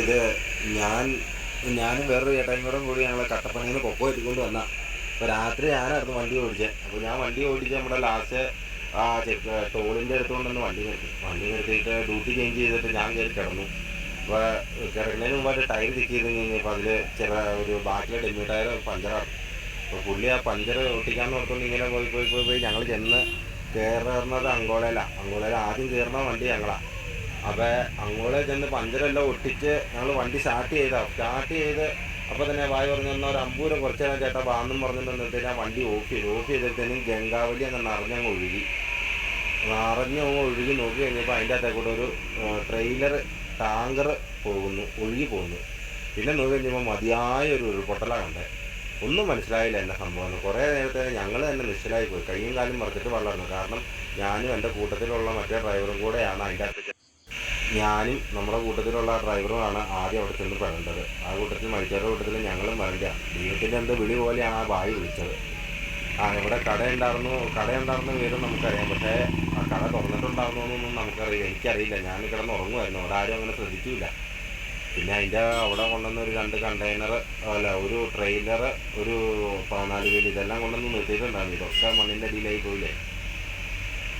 ഇത് ഞാൻ ഞാനും വേറൊരു ചേട്ടായും കൂടെ കൂടി ഞങ്ങൾ കട്ടപ്പനയിൽ നിന്ന് കൊക്കോ എത്തിക്കൊണ്ട് വന്ന. അപ്പോൾ രാത്രി ഞാനായിരുന്നു വണ്ടി ഓടിച്ചത് അപ്പോൾ ഞാൻ വണ്ടി ഓടിച്ച് നമ്മുടെ ലാസ്റ്റ് ആ ചെക്ക് ടോളിന്റെ അടുത്തുകൊണ്ടൊന്ന് വണ്ടി നിർത്തി. വണ്ടി നിർത്തിയിട്ട് ഡ്യൂട്ടി ചേഞ്ച് ചെയ്തിട്ട് ഞാൻ കയറി കിടന്നു. അപ്പോൾ കിടക്കുന്നതിന് മുമ്പായിട്ട് ടയർ ചെക്ക് ചെയ്ത് കഴിഞ്ഞപ്പോൾ അതിൽ ചില ഒരു ബാക്കിലെ ഡെമ്മി ടയർ പഞ്ചറാണ് അപ്പോൾ പുള്ളി ആ പഞ്ചർ ഒട്ടിക്കാമെന്ന് ഓർത്തുകൊണ്ട് ഇങ്ങനെ പോയി പോയി പോയി പോയി ഞങ്ങൾ ചെന്ന് കയറുന്നത് അങ്കോളയിലാണ് അങ്കോളയിൽ ആദ്യം കയറുന്ന വണ്ടി ഞങ്ങളാണ് അപ്പോൾ അങ്ങോട്ട് ചെന്ന് പഞ്ചറെല്ലാം ഒട്ടിച്ച് ഞങ്ങൾ വണ്ടി സ്റ്റാർട്ട് ചെയ്താ. സ്റ്റാർട്ട് ചെയ്ത് അപ്പോൾ തന്നെ വായ പറഞ്ഞു തന്ന ഒരു അമ്പൂരം കുറച്ച് നേരം ചേട്ടാ ബാന്നും പറഞ്ഞിട്ട് നിർത്തി ഞാൻ വണ്ടി ഓഫ് ചെയ്തു ഓഫ് ചെയ്തിട്ടേനും ഗംഗാവലി അങ്ങ് നിറഞ്ഞങ്ങ് ഒഴുകി. നിറഞ്ഞങ്ങ് ഒഴുകി നോക്കി കഴിഞ്ഞപ്പോൾ അതിന്റെ അകത്തെ ഒരു ട്രെയിലർ ടാങ്കർ പോകുന്നു ഒഴുകി പോകുന്നു. പിന്നെ നോക്കി കഴിഞ്ഞപ്പോൾ മതിയായ ഒരു ഉരുൾപൊട്ടലാണ് കണ്ടത് ഒന്നും മനസ്സിലായില്ല എന്റെ സംഭവം. കുറേ നേരത്തെ ഞങ്ങൾ തന്നെ നിശ്ചലായി പോയി. കയ്യും കാലും മറിച്ചിട്ട് വളർന്നു കാരണം ഞാനും എന്റെ കൂട്ടത്തിലുള്ള മറ്റേ ഡ്രൈവറും കൂടെയാണ് അതിന്റെ അകത്ത് ഞാനും നമ്മുടെ കൂട്ടത്തിലുള്ള ഡ്രൈവറുമാണ് ആദ്യം അവിടെ ചെന്ന് പെടേണ്ടത് ആ കൂട്ടത്തിൽ മരിച്ചവരുടെ കൂട്ടത്തിൽ ഞങ്ങളും വരണ്ട. ദൈവത്തിന്റെ എന്തോ വിളി പോലെയാണ് ആ ബായി വിളിച്ചത്. ആ ഇവിടെ കടയുണ്ടായിരുന്നു കടയുണ്ടായിരുന്ന വിവരം നമുക്കറിയാം. പക്ഷേ ആ കട തുറന്നിട്ടുണ്ടായിരുന്നു എന്നൊന്നും നമുക്കറിയില്ല. എനിക്കറിയില്ല. ഞാൻ കിടന്ന് ഉറങ്ങുമായിരുന്നു. അവിടെ ആരും അങ്ങനെ ശ്രദ്ധിച്ചില്ല. പിന്നെ അതിന്റെ അവിടെ കൊണ്ടുവന്ന ഒരു രണ്ട് കണ്ടെയ്നർ അല്ല ഒരു ട്രെയിലർ ഒരു പതിനാല് പേര് ഇതെല്ലാം കൊണ്ടുവന്ന് നിർത്തിയിട്ടുണ്ടായിരുന്നു. ഇതൊക്കെ മണ്ണിന്റെ അടിയിലായി പോയില്ലേ?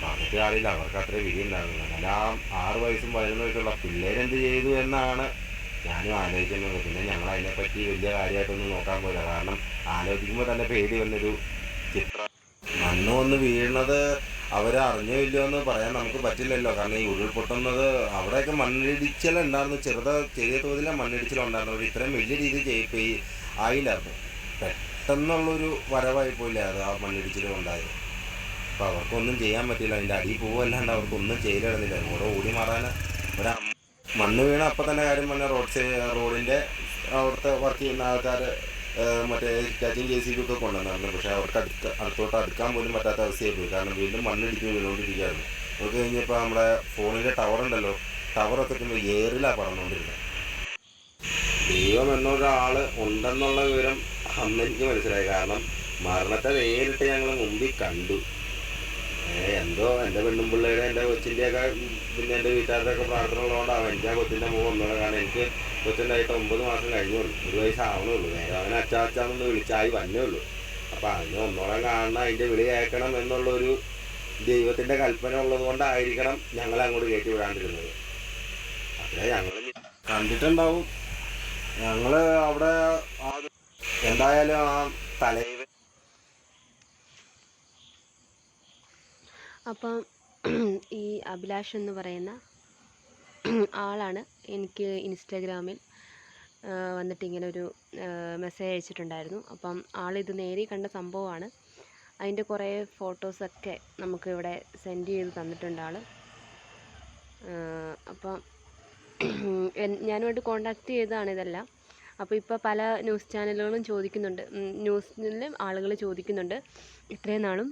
പറഞ്ഞിട്ട് കാര്യമില്ല അവർക്ക് അത്ര വിധി ഉണ്ടായിരുന്നു എല്ലാം ആറ് വയസ്സും പതിനൊന്ന് വയസ്സുള്ള പിള്ളേരെന്ത് ചെയ്തു എന്നാണ് ഞാനും ആലോചിക്കുന്നത്. പിന്നെ ഞങ്ങൾ അതിനെപ്പറ്റി വലിയ കാര്യമായിട്ടൊന്നും നോക്കാൻ പോയില്ല. കാരണം ആലോചിക്കുമ്പോൾ തന്നെ പേടി വന്നൊരു ചിത്രം. മണ്ണ് വന്ന് വീഴുന്നത് അവരറിഞ്ഞോ ഇല്ലയോ എന്ന് പറയാൻ നമുക്ക് പറ്റില്ലല്ലോ. കാരണം ഈ ഉരുൾപൊട്ടുന്നത് അവിടെയൊക്കെ മണ്ണിടിച്ചിലുണ്ടായിരുന്നു ചെറുത ചെറിയ തോതിലെ മണ്ണിടിച്ചിലുണ്ടായിരുന്നു അവർ ഇത്രയും വലിയ രീതിയിൽ ചെയ്യിപ്പോയി ആയില്ലായിരുന്നു. പെട്ടെന്നുള്ളൊരു വരവായി പോയില്ലായിരുന്നു ആ മണ്ണിടിച്ചിൽ ഉണ്ടായത് അപ്പോൾ അവർക്കൊന്നും ചെയ്യാൻ പറ്റില്ല. അതിന്റെ അടിയിൽ പോവല്ലാണ്ട് അവർക്കൊന്നും ചെയ്തിടുന്നില്ല. ഓരോ ഓടി മാറാൻ ഒരു മണ്ണ് വീണ അപ്പം തന്നെ കാര്യം പറഞ്ഞ റോഡ് റോഡിന്റെ അവിടുത്തെ വർക്ക് ചെയ്യുന്ന ആൾക്കാർ മറ്റേ കാറ്റിങ് ജെ സി ബി ഒക്കെ കൊണ്ടുവന്നായിരുന്നു. പക്ഷേ അവർക്ക് അടുത്ത് അടുത്തോട്ട് അടുക്കാൻ പോലും പറ്റാത്ത അവസ്ഥയായി പോയി. കാരണം വീണ്ടും മണ്ണിടിച്ച് വീണുകൊണ്ടിരിക്കുകയായിരുന്നു. അത് കഴിഞ്ഞപ്പോൾ നമ്മുടെ ഫോണിന്റെ ടവർ ഉണ്ടല്ലോ. ടവറൊക്കെ എത്തുമ്പോൾ ഏറിലാണ് പറഞ്ഞുകൊണ്ടിരുന്നത് ദൈവം എന്നൊരാൾ ഉണ്ടെന്നുള്ള വിവരം അന്ന് എനിക്ക് മനസ്സിലായി. കാരണം മരണത്തെ നേരിട്ട് ഞങ്ങൾ മുമ്പിൽ കണ്ടു. എന്തോ എന്റെ പെണ്ണും പിള്ളേരെ എന്റെ കൊച്ചിന്റെയൊക്കെ പിന്നെ എന്റെ വീട്ടുകാരുടെ ഒക്കെ പ്രാർത്ഥന ഉള്ളതുകൊണ്ടാണ് എനിക്ക് ആ കൊച്ചിന്റെ മുഖം ഒന്നുകൂടെ കാരണം എനിക്ക് കൊച്ചുണ്ടായിട്ട് ഒമ്പത് മാസം കഴിഞ്ഞുള്ളൂ. ഒരു വയസ്സാവണേ ഉള്ളൂ നേരെ അവനെ അച്ഛാ അച്ഛാന്നൊന്ന് വിളിച്ചായി വന്നേ ഉള്ളൂ അപ്പൊ അതിന് ഒന്നോളം കാണണം അതിന്റെ വിളി കേൾക്കണം എന്നുള്ളൊരു ദൈവത്തിന്റെ കൽപ്പന ഉള്ളത് കൊണ്ടായിരിക്കണം ഞങ്ങൾ അങ്ങോട്ട് കയറ്റി വിടാണ്ടിരുന്നത്. അതെ ഞങ്ങൾ കണ്ടിട്ടുണ്ടാവും. ഞങ്ങൾ അവിടെ എന്തായാലും ആ തലയിൽ അപ്പം ഈ അഭിലാഷ് എന്ന് പറയുന്ന ആളാണ് എനിക്ക് ഇൻസ്റ്റാഗ്രാമിൽ വന്നിട്ട് ഇങ്ങനെ ഒരു മെസ്സേജ് അയച്ചിട്ടുണ്ടായിരുന്നു. അപ്പം ആളിത് നേരി കണ്ട സംഭവമാണ്. അതിന്റെ കുറേ ഫോട്ടോസൊക്കെ നമുക്ക് ഇവിടെ സെൻഡ് ചെയ്ത് തന്നിട്ടുണ്ട് ആൾ അപ്പം ഞാനുമായിട്ട് കോണ്ടാക്ട് ചെയ്തതാണ് ഇതെല്ലാം. അപ്പോൾ ഇപ്പോൾ പല ന്യൂസ് ചാനലുകളും ചോദിക്കുന്നുണ്ട്. ന്യൂസിലും ആളുകൾ ചോദിക്കുന്നുണ്ട്. ഇത്രയും നാളും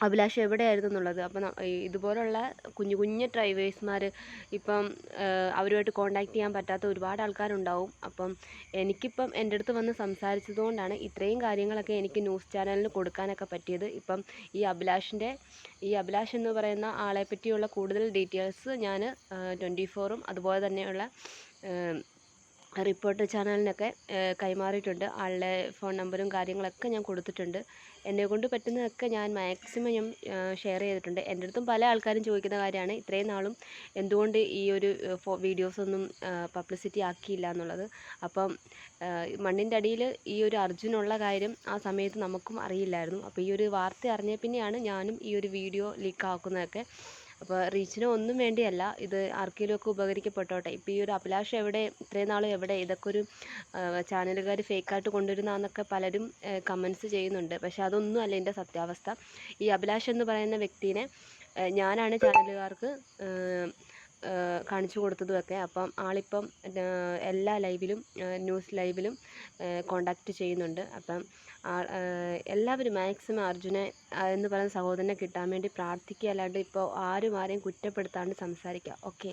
അഭിലാഷ് എവിടെയായിരുന്നു എന്നുള്ളത്? അപ്പം ഇതുപോലുള്ള കുഞ്ഞു കുഞ്ഞു ഡ്രൈവേഴ്സ്മാർ ഇപ്പം അവരുമായിട്ട് കോൺടാക്ട് ചെയ്യാൻ പറ്റാത്ത ഒരുപാട് ആൾക്കാരുണ്ടാവും. അപ്പം എനിക്കിപ്പം എന്റെ അടുത്ത് വന്ന് സംസാരിച്ചത് കൊണ്ടാണ് ഇത്രയും കാര്യങ്ങളൊക്കെ എനിക്ക് ന്യൂസ് ചാനലിന് കൊടുക്കാനൊക്കെ പറ്റിയത്. ഇപ്പം ഈ അഭിലാഷിന്റെ ഈ അഭിലാഷ് എന്ന് പറയുന്ന ആളെ പറ്റിയുള്ള കൂടുതൽ ഡീറ്റെയിൽസ് ഞാൻ ട്വന്റി ഫോറും അതുപോലെ തന്നെയുള്ള റിപ്പോർട്ടർ ചാനലിനൊക്കെ കൈമാറിയിട്ടുണ്ട്. ആളുടെ ഫോൺ നമ്പറും കാര്യങ്ങളൊക്കെ ഞാൻ കൊടുത്തിട്ടുണ്ട്. എന്നെക്കൊണ്ട് പറ്റുന്നതൊക്കെ ഞാൻ മാക്സിമം ഞാൻ ഷെയർ ചെയ്തിട്ടുണ്ട്. എന്റെ അടുത്തും പല ആൾക്കാരും ചോദിക്കുന്ന കാര്യമാണ് ഇത്രയും നാളും എന്തുകൊണ്ട് ഈ ഒരു വീഡിയോസ് ഒന്നും പബ്ലിസിറ്റി ആക്കിയില്ല എന്നുള്ളത്. അപ്പം മണ്ണിന്റെ അടിയിൽ ഈ ഒരു അർജുനുള്ള കാര്യം ആ സമയത്ത് നമുക്കും അറിയില്ലായിരുന്നു. അപ്പോൾ ഈ ഒരു വാർത്ത അറിഞ്ഞ പിന്നെയാണ് ഞാനും ഈ ഒരു വീഡിയോ ലീക്ക് ആക്കുന്നതൊക്കെ അപ്പോൾ റീച്ചിന് ഒന്നും വേണ്ടിയല്ല. ഇത് ആർക്കെങ്കിലുമൊക്കെ ഉപകരിക്കപ്പെട്ടോട്ടെ. ഇപ്പോൾ ഈ ഒരു അഭിലാഷ് എവിടെ ഇത്രയും നാളും എവിടെ ഇതൊക്കെ ഒരു ചാനലുകാർ ഫേക്കായിട്ട് കൊണ്ടുവരുന്നതെന്നൊക്കെ പലരും കമൻസ് ചെയ്യുന്നുണ്ട്. പക്ഷെ അതൊന്നും അല്ല എന്റെ സത്യാവസ്ഥ. ഈ അഭിലാഷ് എന്ന് പറയുന്ന വ്യക്തിനെ ഞാനാണ് ചാനലുകാർക്ക് കാണിച്ചു കൊടുത്തതുമൊക്കെ. അപ്പം ആളിപ്പം എല്ലാ ലൈവിലും ന്യൂസ് ലൈവിലും കോണ്ടാക്ട് ചെയ്യുന്നുണ്ട്. അപ്പം എല്ലാവരും മാക്സിമം അർജുനെ എന്ന് പറയുന്ന സഹോദരനെ കിട്ടാൻ വേണ്ടി പ്രാർത്ഥിക്കുക അല്ലാണ്ട് ഇപ്പോൾ ആരും ആരെയും കുറ്റപ്പെടുത്താണ്ട് സംസാരിക്കുക. ഓക്കെ